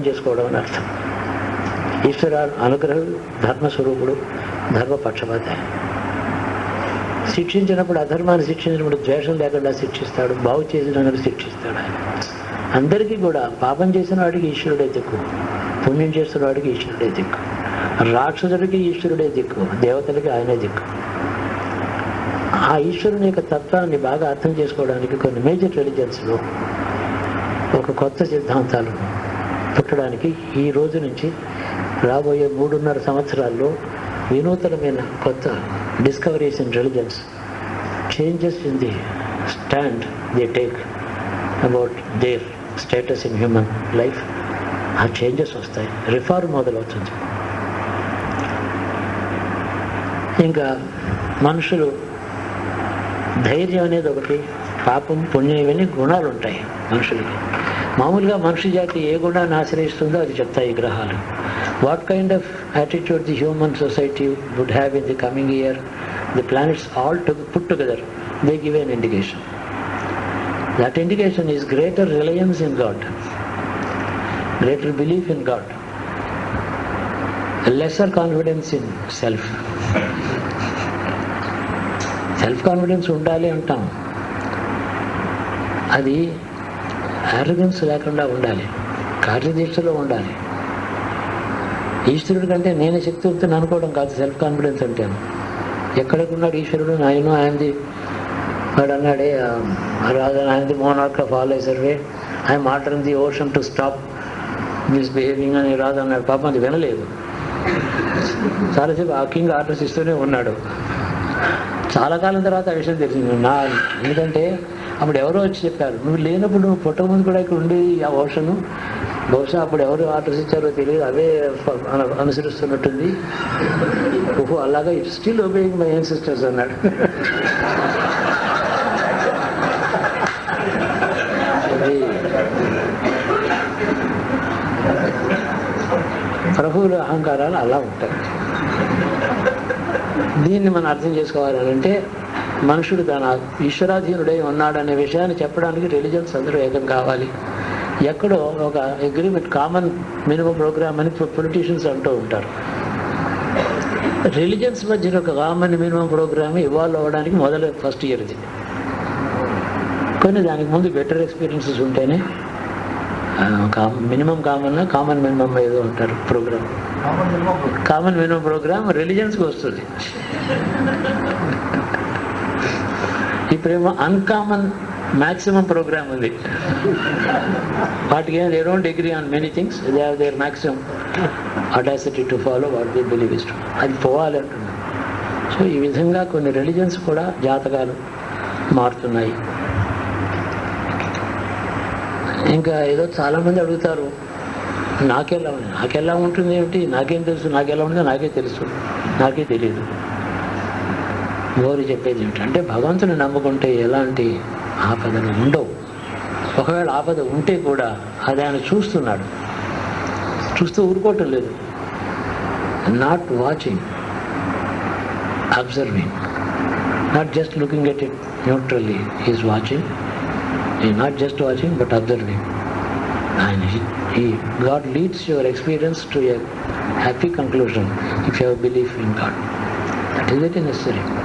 చేసుకోవడం అని అర్థం. ఈశ్వర అనుగ్రహం ధర్మస్వరూపుడు ధర్మపక్షపాత. శిక్షించినప్పుడు అధర్మాన్ని శిక్షించినప్పుడు ద్వేషం లేకుండా శిక్షిస్తాడు బాగు చేసిన శిక్షిస్తాడు ఆయన. అందరికీ కూడా పాపం చేసిన వాడికి ఈశ్వరుడే దిక్కు పుణ్యం చేసిన వాడికి ఈశ్వరుడే దిక్కు రాక్షసుడికి ఈశ్వరుడే దిక్కు దేవతలకి ఆయనే దిక్కు. ఆ ఈశ్వరుని యొక్క తత్వాన్ని బాగా అర్థం చేసుకోవడానికి కొన్ని మేజర్ రిలీజన్స్లో ఒక కొత్త సిద్ధాంతాలు పుట్టడానికి ఈ రోజు నుంచి రాబోయే మూడున్నర సంవత్సరాల్లో వినూతనమైన కొత్త discoveries intelligence changes in the stand the take about their status in human life ఆ చేంజెస్ వస్తాయి. రిఫార్మ్ మొదలవుతుంది. ఇంకా మనుషులు ధైర్యం అనేది ఒకటి పాపం పుణ్యం ఇవన్నీ గుణాలు ఉంటాయి మనుషులకి. మామూలుగా మనిషి జాతి ఏ గుణాన్ని ఆశ్రయిస్తుందో అది చెప్తాయి గ్రహాలు. What kind of attitude the human society would have in the coming year the planets all to put together they give an indication that indication is greater reliance in God greater belief in God lesser confidence in self self confidence ఉండాలి అంటాం. అది ఆరోగెన్స్ లేకుండా ఉండాలి. కార్యదీక్షలో ఉండాలి. ఈశ్వరుడు కంటే నేనే శక్తివంతుని అనుకోవడం కాదు సెల్ఫ్ కాన్ఫిడెన్స్ అంటాను. ఎక్కడికున్నాడు ఈశ్వరుడు? నాయన ఆయనది. వాడు అన్నాడే రాజా ఆయనది monarch of all survey. I'm ordering the ocean to stop misbehaving అని రాజు అన్నాడు. పాపం అది వినలేదు. చాలాసేపు ఆ కింగ్ ఆర్డర్స్ ఇస్తూనే ఉన్నాడు. చాలా కాలం తర్వాత ఆ విషయం తెలిసింది. నా ఎందుకంటే అప్పుడు ఎవరో వచ్చి చెప్పారు నువ్వు లేనప్పుడు నువ్వు పుట్టక ముందు కూడా ఇక్కడ ఉండి ఆ ఓషను బహుశా అప్పుడు ఎవరు ఆర్డర్స్ ఇచ్చారో తెలియదు అవే అనుసరిస్తున్నట్టుంది. ఓహో అలాగా? స్టిల్ ఒబేయింగ్ మై ఏం సిస్టర్స్ అన్నాడు. ప్రభువుల అహంకారాలు అలా ఉంటాయి. దీన్ని మనం అర్థం చేసుకోవాలంటే మనుషుడు తన ఈశ్వరాధీనుడై ఉన్నాడనే విషయాన్ని చెప్పడానికి రిలీజన్స్ అందరూ ఏకం కావాలి. ఎక్కడో ఒక అగ్రిమెంట్ కామన్ మినిమం ప్రోగ్రామ్ అని పొలిటీషియన్స్ అంటూ ఉంటారు. రిలీజన్స్ మధ్యన ఒక కామన్ మినిమం ప్రోగ్రామ్ ఇవాల్వ్ అవ్వడానికి మొదలు ఫస్ట్ ఇయర్ ఇది. కొన్ని దానికి ముందు బెటర్ ఎక్స్పీరియన్సెస్ ఉంటేనే మినిమం కామన్ కామన్ మినిమం ఏదో అంటారు ప్రోగ్రామ్ కామన్ మినిమం ప్రోగ్రామ్ రిలీజన్స్కి వస్తుంది. ఇప్పుడేమో అన్కామన్ మ్యాక్సిమం ప్రోగ్రామ్ ఉంది వాటికి they don't agree on many things they have their maximum audacity to follow what they believe ఇష్టం అది పోవాలి అంటున్నాను. సో ఈ విధంగా కొన్ని రిలీజన్స్ కూడా జాతకాలు మారుతున్నాయి. ఇంకా ఏదో చాలామంది అడుగుతారు నాకెలా ఉంది? నాకెలా ఉంటుంది ఏమిటి? నాకేం తెలుసు? నాకెలా ఉందో నాకే తెలుసు. నాకే తెలియదు. గౌరి చెప్పేది ఏమిటంటే భగవంతుని నమ్ముకుంటే ఎలాంటి ఆపదలు ఉండవు. ఒకవేళ ఆపద ఉంటే కూడా అది ఆయన చూస్తున్నాడు. చూస్తూ ఊరుకోవటం లేదు. Not watching observing not just looking at it neutrally is watching not just watching but observing ఆయన ఈ God leads your experience to a happy conclusion if your belief in God that is very necessary.